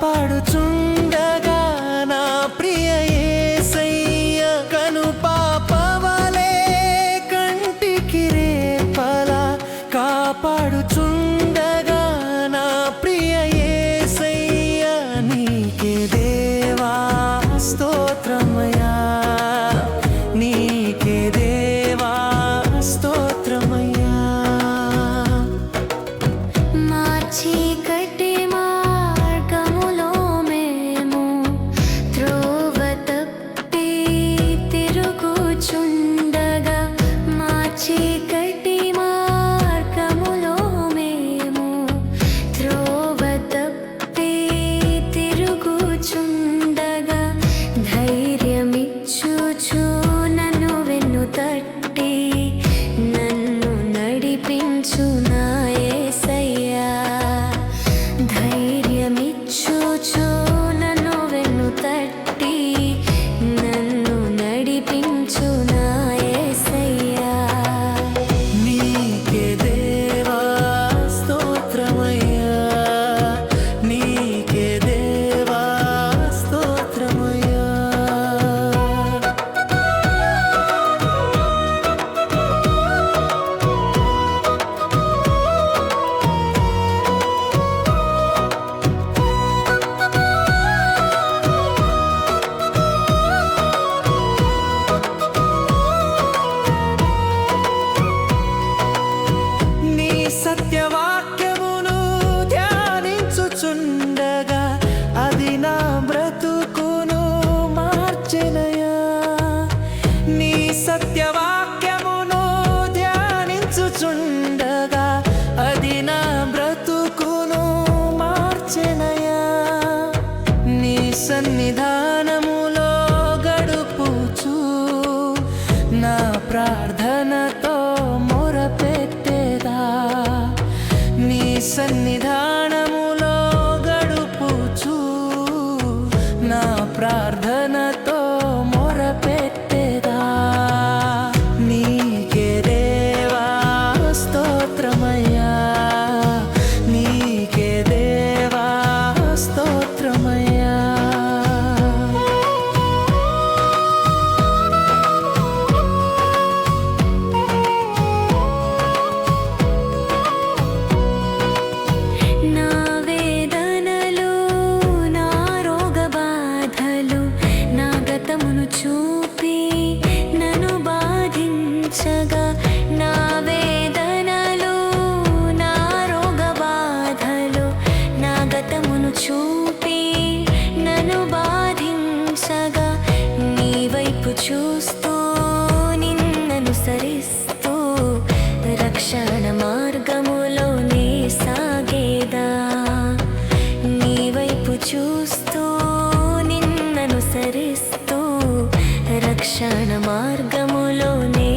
కాపాడుచు. she సత్యవాక్యమును ధ్యానించుచుండగా అది నా బ్రతుకును మార్చెనయా. నీ సత్యవాక్యమును ధ్యానించుచుండగా అది నా బ్రతుకును మార్చెనయా. నీ సన్నిధా తీర్చగా నా నా రోగ బాధలు చూపి నన్ను బాధించగా నీ వైపు చూస్తూ రక్షణ మార్గములోనే సాగేదా నీ వైపు చూస్తూ రక్షణ మార్గములోనే